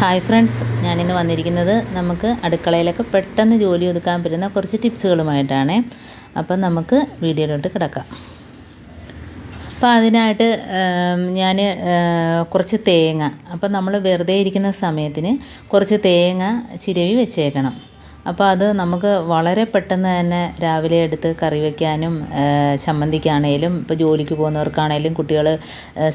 Hi friends ഞാനിന്ന് വന്നിരിക്കുന്നത് നമുക്ക് അടുക്കളയിലൊക്കെ പെട്ടെന്ന് ജോലി ഒതുക്കാൻ പറ്റുന്ന കുറച്ച് ടിപ്സുകളുമായിട്ടാണ്. അപ്പം നമുക്ക് വീഡിയോയിലോട്ട് കിടക്കാം. അപ്പോൾ അതിനായിട്ട് ഞാൻ കുറച്ച് തേങ്ങ. അപ്പം നമ്മൾ വെറുതെ ഇരിക്കുന്ന സമയത്തിന് കുറച്ച് തേങ്ങ ചിരവി വെച്ചേക്കണം. അപ്പോൾ അത് നമുക്ക് വളരെ പെട്ടെന്ന് തന്നെ രാവിലെ എടുത്ത് കറി വയ്ക്കാനും ചമ്മന്തിക്കാണേലും ഇപ്പോൾ ജോലിക്ക് പോകുന്നവർക്കാണേലും കുട്ടികൾ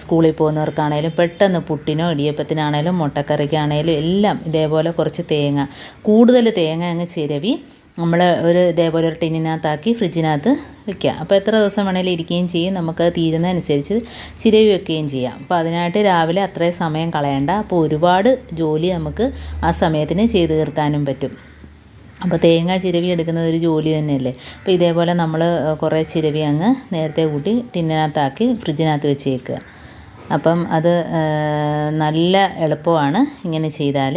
സ്കൂളിൽ പോകുന്നവർക്കാണേലും പെട്ടെന്ന് പുട്ടിനോ ഇടിയപ്പത്തിനാണേലും മുട്ടക്കറിക്കാണേലും എല്ലാം ഇതേപോലെ കുറച്ച് തേങ്ങ കൂടുതൽ തേങ്ങ അങ്ങ് ചിരവി നമ്മൾ ഒരു ഇതേപോലെ ഒരു ടിന്നിനകത്താക്കി ഫ്രിഡ്ജിനകത്ത് വെക്കുക അപ്പോൾ എത്ര ദിവസം വേണേലും ഇരിക്കുകയും ചെയ്യും. നമുക്ക് തീരുന്നതനുസരിച്ച് ചിരവി വെക്കുകയും ചെയ്യാം. അപ്പോൾ അതിനായിട്ട് രാവിലെ അത്രയും സമയം കളയണ്ട. അപ്പോൾ ഒരുപാട് ജോലി നമുക്ക് ആ സമയത്തിന് ചെയ്തു തീർക്കാനും പറ്റും. അപ്പോൾ തേങ്ങ ചിരവി എടുക്കുന്നത് ഒരു ജോലി തന്നെയല്ലേ? അപ്പോൾ ഇതേപോലെ നമ്മൾ കുറേ ചിരവി അങ്ങ് നേരത്തെ കൂട്ടി ടിന്നിനകത്താക്കി ഫ്രിഡ്ജിനകത്ത് വെച്ചേക്കുക. അപ്പം അത് നല്ല എളുപ്പമാണ് ഇങ്ങനെ ചെയ്താൽ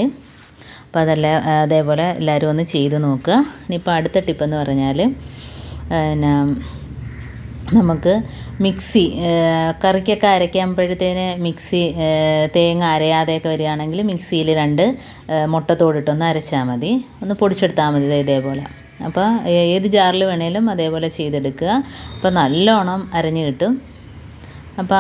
അപ്പോൾ അതല്ല അതേപോലെ എല്ലാവരും ഒന്ന് ചെയ്ത് നോക്കുക. ഇനിയിപ്പോൾ അടുത്ത ടിപ്പെന്ന് പറഞ്ഞാൽ പിന്നെ നമുക്ക് മിക്സി കറിക്കൊക്കെ അരയ്ക്കുമ്പോഴത്തേന് മിക്സി തേങ്ങ അരയാതെയൊക്കെ വരികയാണെങ്കിൽ മിക്സിയിൽ രണ്ട് മുട്ടത്തോടിട്ടൊന്ന് അരച്ചാൽ മതി. ഒന്ന് പൊടിച്ചെടുത്താൽ മതി ഇതേപോലെ. അപ്പോൾ ഏത് ജാറിൽ വേണേലും അതേപോലെ ചെയ്തെടുക്കുക. അപ്പോൾ നല്ലോണം അരഞ്ഞ് കിട്ടും. അപ്പോൾ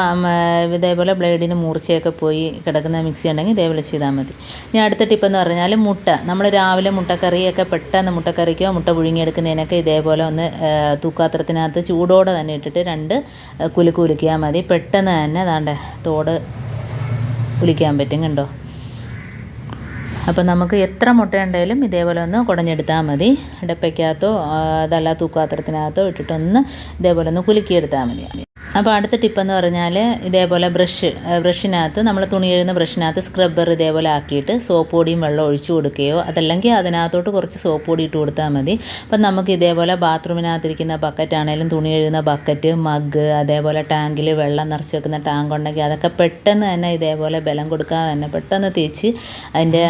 ഇതേപോലെ ബ്ലേഡിന് മൂർച്ചയൊക്കെ പോയി കിടക്കുന്ന മിക്സി ഉണ്ടെങ്കിൽ ഇതേപോലെ ചെയ്താൽ മതി. ഇനി അടുത്ത ടിപ്പെന്ന് പറഞ്ഞാൽ മുട്ട. നമ്മൾ രാവിലെ മുട്ടക്കറിയൊക്കെ പെട്ടെന്ന് മുട്ടക്കറിക്കോ മുട്ട പുഴുങ്ങിയെടുക്കുന്നതിനൊക്കെ ഇതേപോലെ ഒന്ന് തൂക്കാത്രത്തിനകത്ത് ചൂടോടെ തന്നെ ഇട്ടിട്ട് രണ്ട് കുലുക്ക് കുലുക്കിയാൽ മതി. പെട്ടെന്ന് തന്നെ അതാണ്ട് തോട് കുലിക്കാൻ പറ്റും കണ്ടോ? അപ്പം നമുക്ക് എത്ര മുട്ടയുണ്ടെങ്കിലും ഇതേപോലെ ഒന്ന് കുടഞ്ഞെടുത്താൽ മതി. ഇടപ്പയ്ക്കകത്തോ അതല്ല തൂക്കാത്രത്തിനകത്തോ ഇട്ടിട്ടൊന്ന് ഇതേപോലെ ഒന്ന് കുലുക്കിയെടുത്താൽ മതി. അപ്പോൾ അടുത്ത ടിപ്പെന്ന് പറഞ്ഞാൽ ഇതേപോലെ ബ്രഷ് ബ്രഷിനകത്ത് നമ്മൾ തുണി എഴുതുന്ന ബ്രഷിനകത്ത് സ്ക്രബ്ബർ ഇതേപോലെ ആക്കിയിട്ട് സോപ്പ് പൊടിയും വെള്ളം ഒഴിച്ചു കൊടുക്കുകയോ അതല്ലെങ്കിൽ അതിനകത്തോട്ട് കുറച്ച് സോപ്പ് പൊടി ഇട്ട് കൊടുത്താൽ മതി. അപ്പം നമുക്ക് ഇതേപോലെ ബാത്റൂമിനകത്തിരിക്കുന്ന ബക്കറ്റ് ആണെങ്കിലും തുണി എഴുതുന്ന ബക്കറ്റ് മഗ് അതേപോലെ ടാങ്കിൽ വെള്ളം നിറച്ച് വെക്കുന്ന ടാങ്ക് ഉണ്ടെങ്കിൽ അതൊക്കെ പെട്ടെന്ന് തന്നെ ഇതേപോലെ ബലം കൊടുക്കാതെ തന്നെ പെട്ടെന്ന് തേച്ച് അതിന്റെ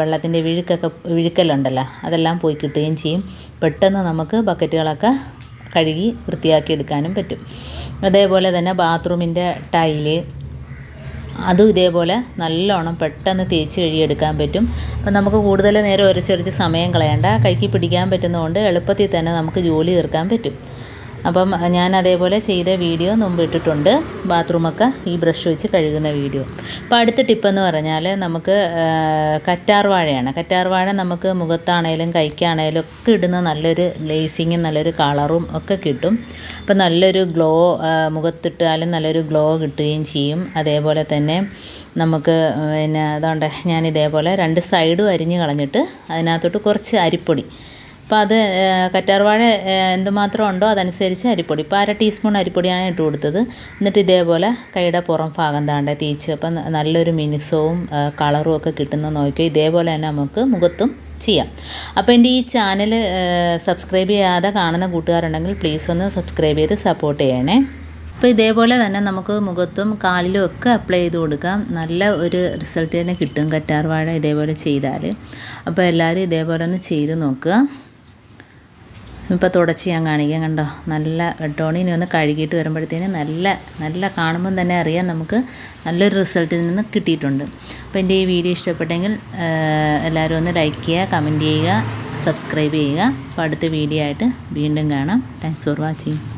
വെള്ളത്തിന്റെ വിഴുക്കൊക്കെ വിഴുക്കലുണ്ടല്ലോ അതെല്ലാം പോയി കിട്ടുകയും ചെയ്യും. പെട്ടെന്ന് നമുക്ക് ബക്കറ്റുകളൊക്കെ കഴുകി വൃത്തിയാക്കി എടുക്കാനും പറ്റും. അതേപോലെ തന്നെ ബാത്റൂമിന്റെ ടൈൽ അതും ഇതേപോലെ നല്ലോണം പെട്ടെന്ന് തേച്ച് കഴുകിയെടുക്കാൻ പറ്റും. അപ്പം നമുക്ക് കൂടുതൽ നേരം ഒരച്ചൊരച്ച് സമയം കളയണ്ട. കൈക്ക് പിടിക്കാൻ പറ്റുന്നതുകൊണ്ട് എളുപ്പത്തിൽ തന്നെ നമുക്ക് ജോലി തീർക്കാൻ പറ്റും. അപ്പം ഞാൻ അതേപോലെ ചെയ്ത വീഡിയോ മുമ്പ് ഇട്ടിട്ടുണ്ട്. ബാത്റൂമൊക്കെ ഈ ബ്രഷ് വെച്ച് കഴുകുന്ന വീഡിയോ. അപ്പോൾ അടുത്ത ടിപ്പെന്ന് പറഞ്ഞാൽ നമുക്ക് കറ്റാർ വാഴയാണ്. കറ്റാർ വാഴ നമുക്ക് മുഖത്താണേലും കൈക്കാണേലും ഒക്കെ ഇടുന്ന നല്ലൊരു ലേസിങ്ങും നല്ലൊരു കളറും ഒക്കെ കിട്ടും. അപ്പോൾ നല്ലൊരു ഗ്ലോ മുഖത്തിട്ടാലും നല്ലൊരു ഗ്ലോ കിട്ടുകയും ചെയ്യും. അതേപോലെ തന്നെ നമുക്ക് പിന്നെ അതുകൊണ്ട് ഞാൻ ഇതേപോലെ രണ്ട് സൈഡും അരിഞ്ഞ് കളഞ്ഞിട്ട് അതിനകത്തോട്ട് കുറച്ച് അരിപ്പൊടി അപ്പോൾ അത് കറ്റാർവാഴ എന്തുമാത്രം ഉണ്ടോ അതനുസരിച്ച് അരിപ്പൊടി. ഇപ്പോൾ അര ടീസ്പൂൺ അരിപ്പൊടിയാണ് ഇട്ട് കൊടുത്തത്. എന്നിട്ട് ഇതേപോലെ കൈയുടെ പുറം ഭാഗം താണ്ട തേച്ച്. അപ്പം നല്ലൊരു മിനുസവും കളറും ഒക്കെ കിട്ടുന്ന നോക്കിയോ. ഇതേപോലെ തന്നെ നമുക്ക് മുഖത്തും ചെയ്യാം. അപ്പോൾ എന്റെ ഈ ചാനൽ സബ്സ്ക്രൈബ് ചെയ്യാതെ കാണുന്ന കൂട്ടുകാരുണ്ടെങ്കിൽ പ്ലീസ് ഒന്ന് സബ്സ്ക്രൈബ് ചെയ്ത് സപ്പോർട്ട് ചെയ്യണേ. അപ്പോൾ ഇതേപോലെ തന്നെ നമുക്ക് മുഖത്തും കാലിലും ഒക്കെ അപ്ലൈ ചെയ്ത് കൊടുക്കാം. നല്ല ഒരു റിസൾട്ട് തന്നെ കിട്ടും കറ്റാർവാഴ ഇതേപോലെ ചെയ്താൽ അപ്പോൾ എല്ലാവരും ഇതേപോലെ ഒന്ന് ചെയ്ത് നോക്കുക. ഇപ്പോൾ തുടച്ച് ഞാൻ കാണിക്കാം കണ്ടോ? നല്ല ടോണിനെ ഒന്ന് കഴുകിയിട്ട് വരുമ്പോഴത്തേന് നല്ല നല്ല കാണുമ്പം തന്നെ അറിയാം നമുക്ക് നല്ലൊരു റിസൾട്ടിൽ നിന്ന് കിട്ടിയിട്ടുണ്ട്. അപ്പോൾ എന്റെ ഈ വീഡിയോ ഇഷ്ടപ്പെട്ടെങ്കിൽ എല്ലാവരും ഒന്ന് ലൈക്ക് ചെയ്യുക കമന്റ് ചെയ്യുക സബ്സ്ക്രൈബ് ചെയ്യുക. അപ്പോൾ അടുത്ത വീഡിയോ ആയിട്ട് വീണ്ടും കാണാം. Thanks for watching